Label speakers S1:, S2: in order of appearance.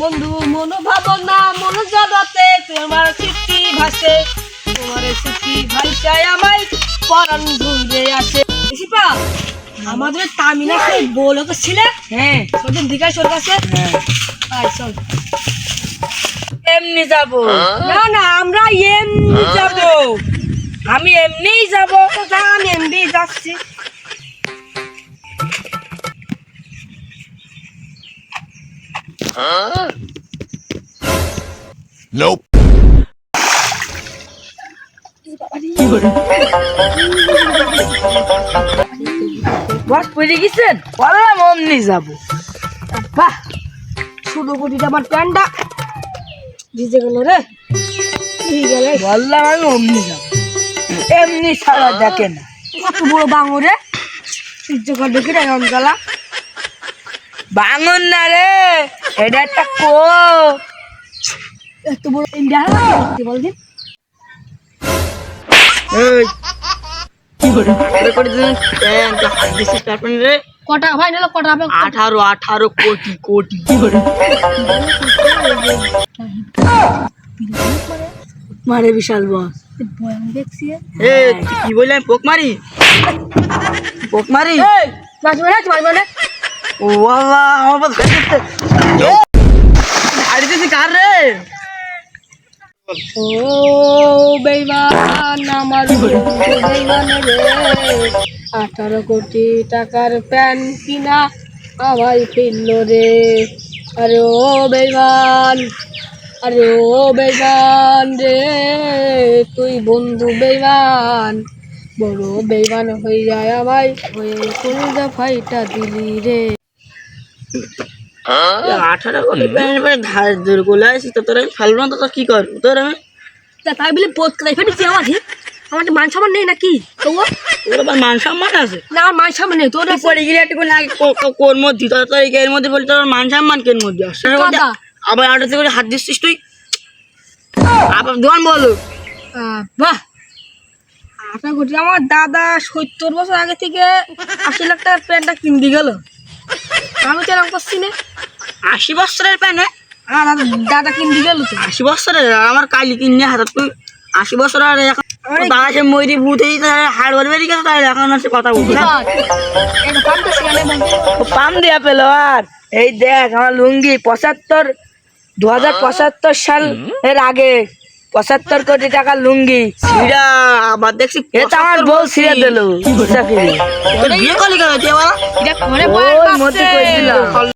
S1: বন্ধু মনোভাবনা মন জগতে তোমার স্মৃতি ভাসে তোমার স্মৃতি ভাইসায় আমায় পরাণ ঘুরে আসে। শিপা আমাদের তামিনা সেই বলো তো ছিলে?
S2: হ্যাঁ
S1: ওদের দিঘায় সর কাছে
S2: হ্যাঁ।
S1: আয় চল।
S2: এমনি যাব।
S1: না না আমরা এমনি যাব।
S2: আমি এমনিই যাব
S1: তো জান এমনি যাচ্ছি।
S3: Nope.
S2: বস পড়ে গেছেন? বললাম অমনি যাব।
S1: বাহ ছোট কোটিটা আমার প্যান্টটা ভিজে গেল রে।
S2: বললাম আমি অমনি যাব। এমনি সারা দেখে না।
S1: কত বড় বাঙরে সহ্য করবে কি রে অঞ্চলা
S2: বাঙন না রে। এটা একটা কো
S1: এত বড় ইন্ডিয়া দেখতে বল দিন
S2: এই। কি করে? করে করে দিন প্যান্ট হাত দিছিস প্যান্ট রে
S1: কটা ভাই নিল কটা হবে?
S2: আঠারো আঠারো কোটি কোটি। মারে বিশাল বস। কি বললাম পোক মারি? পোক মারি
S1: মারবে না মারবে না
S2: ও আমার বাবা গাড়ি দিছি কার রে?
S1: ও বেইমান আমার বেইমান রে। আঠারো কোটি টাকার প্যান কিনা আমায় ফিরল রে। আরে ও বেইমান আরে ও বেইমান রে। তুই বন্ধু বেইমান বড় বেইমান হয়ে যায় আমায়। হয়ে কোন ফাইটা দিলি রে?
S2: আঠারো কোটি প্যান্ট পরে ধার দূর গোলা আছিস তো তোর আমি ফেলব না তো কি করব? তোর আমি
S1: তাই বলে পোত করে ফেটেছি আমার আমার মান সম্মান নেই নাকি? তবুও
S2: তোর আবার মান সম্মান আছে?
S1: না আমার মান সম্মান নেই তোর
S2: পরে গেলে একটু না কোর মধ্যে তোর তোর এর মধ্যে বলি তোর মান সম্মান কেন মধ্যে আসছে আবার আঠারো করে হাত দিচ্ছিস তুই। আবার দোকান বলো।
S1: বাহ। আশা করছি আমার দাদা সত্তর বছর আগে থেকে আশি লাখ টাকার প্যান্টটা কিনতে গেল। আমি তো এরকম করছি না।
S2: আশি বছরের হ্যাঁ?
S1: দাদা কিনতে গেল তো
S2: আশি বছরের আমার কালি কিনে হাতে তুই আশি বছর আর এখন সে ময়ূরী হাড় বেরিয়ে গেছে তাহলে কথা বলছি
S1: বলতে
S2: পাম দিয়া পেল আর। এই দেখ আমার লুঙ্গি পঁচাত্তর দু হাজার পঁচাত্তর সাল এর আগে। পঁচাত্তর কোটি টাকা লুঙ্গি। আবার দেখছি এটা আমার বউ সিরা দিল। বিয়ে কলি কেন
S1: এটা ঘরে
S2: ওই মতি কই দিলাম